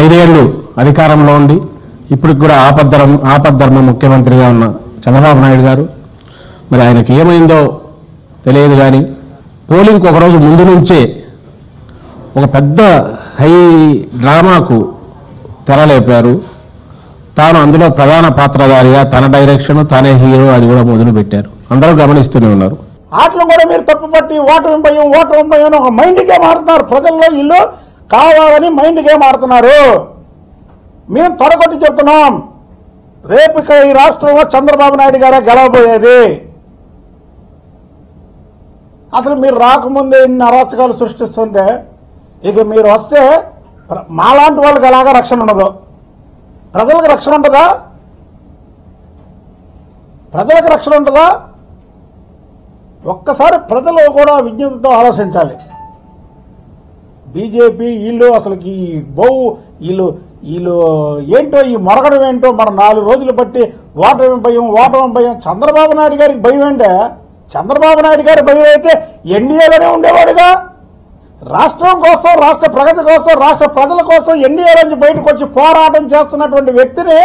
ఐదేళ్ళు అధికారంలో ఉండి ఇప్పటికి కూడా ఆపద్ధర్మ ఆపద్ధర్మ ముఖ్యమంత్రిగా ఉన్న చంద్రబాబు నాయుడు గారు మరి ఆయనకి ఏమైందో తెలియదు కానీ పోలింగ్కి ఒకరోజు ముందు నుంచే ఒక పెద్ద హై డ్రామాకు తెరలేపారు. తాను అందులో ప్రధాన పాత్రధారిగా తన డైరెక్షన్ తానే హీరో అది కూడా మొదలు పెట్టారు అందరూ గమనిస్తూనే ఉన్నారు. ఆటలు కూడా మీరు తప్పుపట్టి ఓటమి భయం ఓటమి భయం ఒక మైండ్ గేమ్ ఆడుతున్నారు ప్రజల్లో ఇల్లు. కావాలని మైండ్ గేమ్ ఆడుతున్నారు? మేము తొడగొట్టి చెప్తున్నాం. రేపు ఇక్కడ ఈ రాష్ట్రంలో చంద్రబాబు నాయుడు గారే గెలవబోయేది. అసలు మీరు రాకముందే ఇన్ని అరాచకాలు సృష్టిస్తుంటే ఇక మీరు వస్తే మాలాంటి వాళ్ళకి ఎలాగా రక్షణ ఉండదు? ప్రజలకు రక్షణ ఉంటుందా ప్రజలకు రక్షణ ఉంటుందా ఒక్కసారి ప్రజలు కూడా విజ్ఞతతో ఆలోచించాలి. బీజేపీ వీళ్ళు అసలుకి ఈ బౌ వీళ్ళు వీళ్ళు ఏంటో ఈ మొరగడం ఏంటో మన నాలుగు రోజులు బట్టి ఓటమి భయం ఓటమి భయం. చంద్రబాబు నాయుడు గారికి భయం ఏంటే? చంద్రబాబు నాయుడు గారి భయం అయితే ఎన్డీఏలోనే ఉండేవాడుగా. రాష్ట్రం కోసం రాష్ట్ర ప్రగతి కోసం రాష్ట్ర ప్రజల కోసం ఎన్డీఏ నుంచి బయటకు వచ్చి పోరాటం చేస్తున్నటువంటి వ్యక్తిని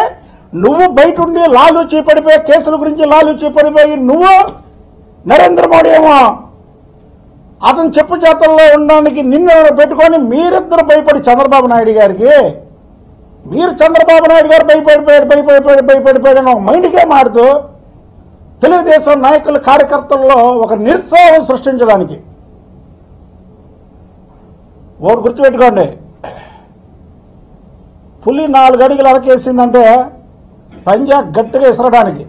నువ్వు బయట ఉండి లాలూచీ పడిపోయి కేసుల గురించి లాలూచీ పడిపోయి నువ్వు నరేంద్ర మోడీ ఏమో అతను చెప్పు చేతల్లో ఉండడానికి నిన్ను పెట్టుకొని మీరిద్దరు భయపడి చంద్రబాబు నాయుడు గారికి మీరు చంద్రబాబు నాయుడు గారు భయపడిపోయాడు భయపడిపోయాడు భయపడిపోయాడు అని ఒక మైండ్ తెలుగుదేశం నాయకుల కార్యకర్తల్లో ఒక నిరుత్సాహం సృష్టించడానికి. ఓటు గుర్తుపెట్టుకోండి. పులి నాలుగు అడుగులు అరకేసిందంటే పంజా గట్టిగా ఇసరడానికి.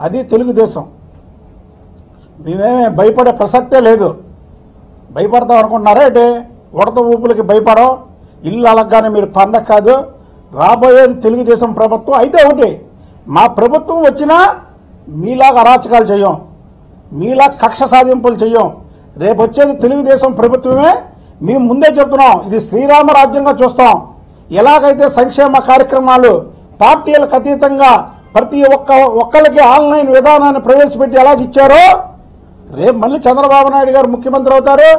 అది తెలుగుదేశం. మేమేమే భయపడే ప్రసక్తే లేదు. భయపడతాం అనుకుంటున్నారా ఏంటి? ఉడత ఊపులకి భయపడం? ఇల్లు అలగ్గానే మీరు పండగ కాదు. రాబోయేది తెలుగుదేశం ప్రభుత్వం అయితే ఒకటి. మా ప్రభుత్వం వచ్చినా మీలాగా అరాచకాలు చేయం. మీలా కక్ష సాధింపులు చెయ్యం రేపు వచ్చేది తెలుగుదేశం ప్రభుత్వమే. మేము ముందే చెప్తున్నాం ఇది శ్రీరామ రాజ్యంగా చూస్తాం. ఎలాగైతే సంక్షేమ కార్యక్రమాలు పార్టీలకు అతీతంగా ప్రతి ఒక్క ఒక్కరికి ఆన్లైన్ విధానాన్ని ప్రవేశపెట్టి ఎలాగిచ్చారో రేపు మళ్ళీ చంద్రబాబు నాయుడు గారు ముఖ్యమంత్రి అవుతారు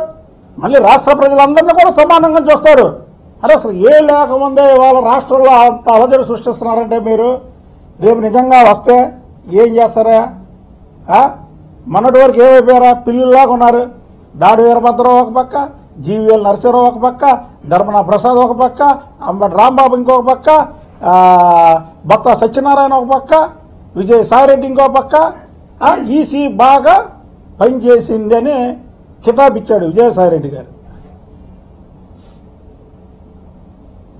మళ్ళీ రాష్ట్ర ప్రజలందరినీ కూడా సమానంగా చూస్తారు. అరే అసలు ఏ లేకముందే వాళ్ళ రాష్ట్రంలో అంత అలజడి సృష్టిస్తున్నారంటే మీరు? రేపు నిజంగా వస్తే ఏం చేస్తారా? మొన్నటి వరకు ఏమైపోయారా? పిల్లల్లాగా ఉన్నారు. దాడి వీరభద్రరావు ఒక పక్క జీవీఎల్ నరసింహరావు ఒక పక్క ధర్మన ప్రసాద్ ఒక పక్క అంబటి రాంబాబు ఇంకొక పక్క ఆ, బొత్త సత్యనారాయణ ఒక పక్క విజయసాయిరెడ్డి ఇంకో పక్క ఈసీ బాగా పనిచేసిందని కితాబ్ ఇచ్చాడు విజయసాయిరెడ్డి గారు.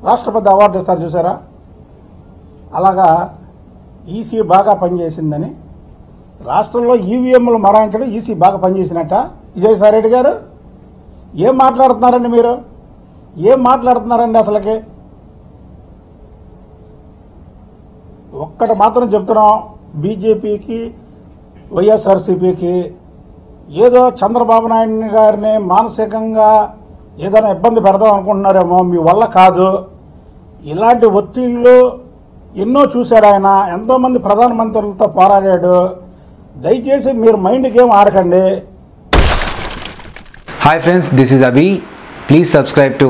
రాష్ట్రపతి అవార్డు ఇస్తారు చూసారా? అలాగా ఈసీ బాగా పనిచేసిందని రాష్ట్రంలో ఈవీఎంలు మరాయించడం ఈసీ బాగా పనిచేసినట్ట విజయసాయిరెడ్డి గారు? ఏం మాట్లాడుతున్నారండి మీరు? ఏం మాట్లాడుతున్నారండి అసలుకి? ఒక్కటి మాత్రం చెప్తున్నాం బీజేపీకి వైఎస్ఆర్సీపీకి ఏదో చంద్రబాబు నాయుడు గారిని మానసికంగా ఏదైనా ఇబ్బంది పెడదాం అనుకుంటున్నారేమో మీ వల్ల కాదు. ఇలాంటి ఒత్తిళ్ళు ఎన్నో చూశాడు ఆయన. ఎంతోమంది ప్రధానమంత్రులతో పోరాడాడు. దయచేసి మీరు mind game ఆడకండి. Hi friends this is Abhi please subscribe to